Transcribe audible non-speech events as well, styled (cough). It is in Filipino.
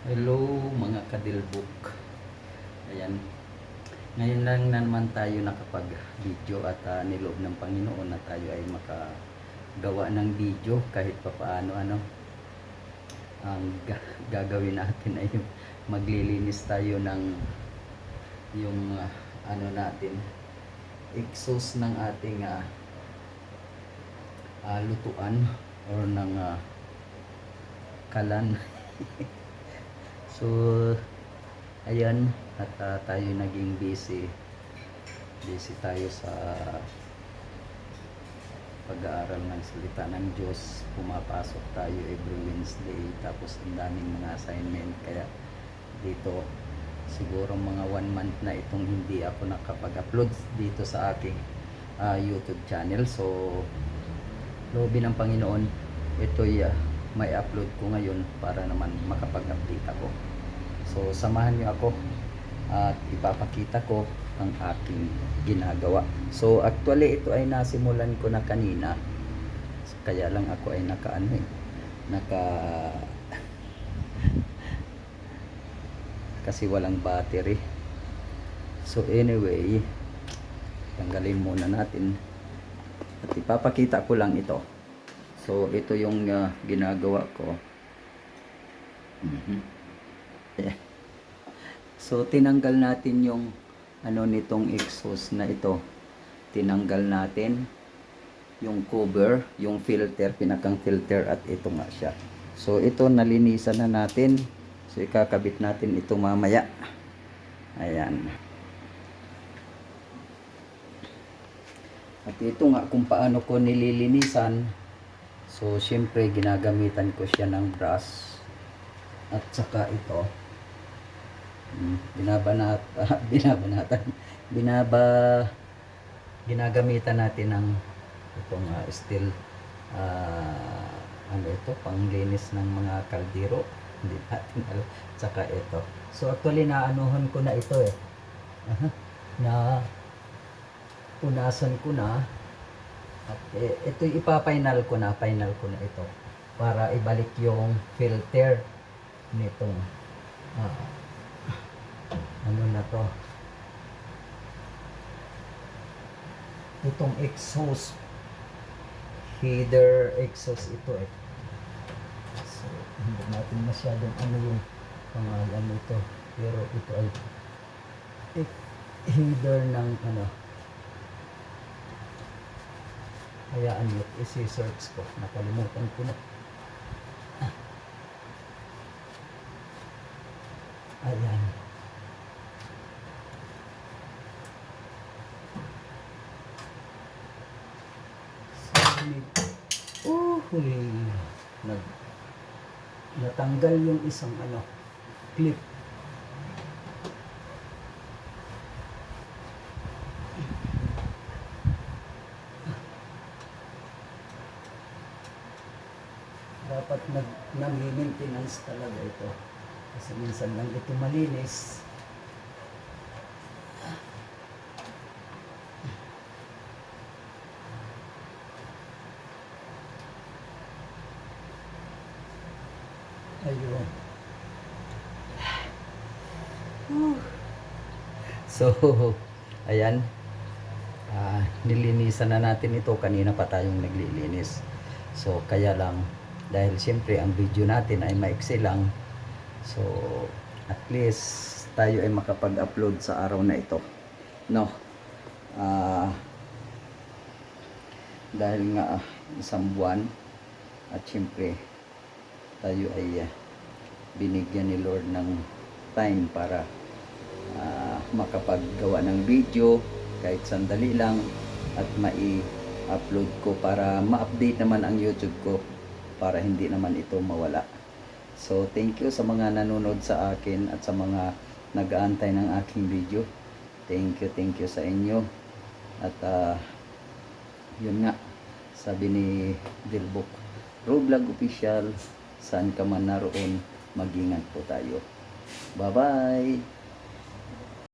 Hello mga kadilbuk. Ayan. Ngayon lang naman tayo nakapag-video at uh, niloob ng Panginoon na tayo ay makagawa ng video kahit pa paano ano. Ang ga- gagawin natin ay maglilinis tayo ng yung ah, ano natin exhaust ng ating ah, ah, lutuan or ng ah, kalan. (laughs) So, ayan, at ah, tayo naging busy. Busy tayo sa pag-aaral ng salita ng Diyos. Pumapasok tayo every Wednesday. Tapos ang daming mga assignment. Kaya dito, siguro mga one month na itong hindi ako nakapag-upload dito sa aking ah, YouTube channel. So, loobin ng Panginoon, ito'y ah, may upload ko ngayon para naman makapag-update ako. So, samahan niyo ako at ipapakita ko ang aking ginagawa. So, actually, ito ay nasimulan ko na kanina. Kaya lang ako ay naka ano eh, naka (laughs) kasi walang battery. So, anyway, tanggalin muna natin at ipapakita ko lang ito. So, ito yung ah, ginagawa ko. Mhm. Yeah. (laughs) So tinanggal natin yung ano nitong exhaust na ito. Tinanggal natin yung cover, yung filter, pinakang filter at ito nga siya. So ito nalinisan na natin. So ikakabit natin ito mamaya. Ayan. At ito nga kung paano ko nililinisan. So syempre ginagamitan ko siya ng brush at saka ito. Mm, binabanat (laughs) ah, binabanatan. Binaba ginagamitan natin ng itong ah, steel ah, ano ito? Panglinis ng mga kaldero. Hindi natin alam. Saka ito. So actually naanuhan ko na ito eh. Na punasan ko na at eh, ito ipa-final ko na final ko na ito para ibalik yung filter nitong ah, ano na to? Itong exhaust header exhaust ito eh. So hindi natin masyadong ano yung pangalan nito pero ito ay e- header ng ano hayaan nyo isi-search ko nakalimutan ko na Ayan. Uhuy. Nag natanggal yung isang ano clip. Dapat nag nag-maintenance talaga ito. Kasi minsan lang ito malinis. Ayun. So, ayan. Ah, nilinisan na natin ito. Kanina pa tayong naglilinis. So, kaya lang, dahil siyempre ang video natin ay maiksi lang, So, at least tayo ay makapag-upload sa araw na ito. No. Ah dahil nga ah, isang buwan at syempre tayo ay ah, binigyan ni Lord ng time para ah, makapaggawa ng video kahit sandali lang at mai-upload ko para ma-update naman ang YouTube ko para hindi naman ito mawala. So, thank you sa mga nanonood sa akin at sa mga nag-aantay ng aking video. Thank you, thank you sa inyo. At ah, yun nga, sabi ni Dilbok, Roblag Official, saan ka man naroon, mag-ingat po tayo. Bye-bye!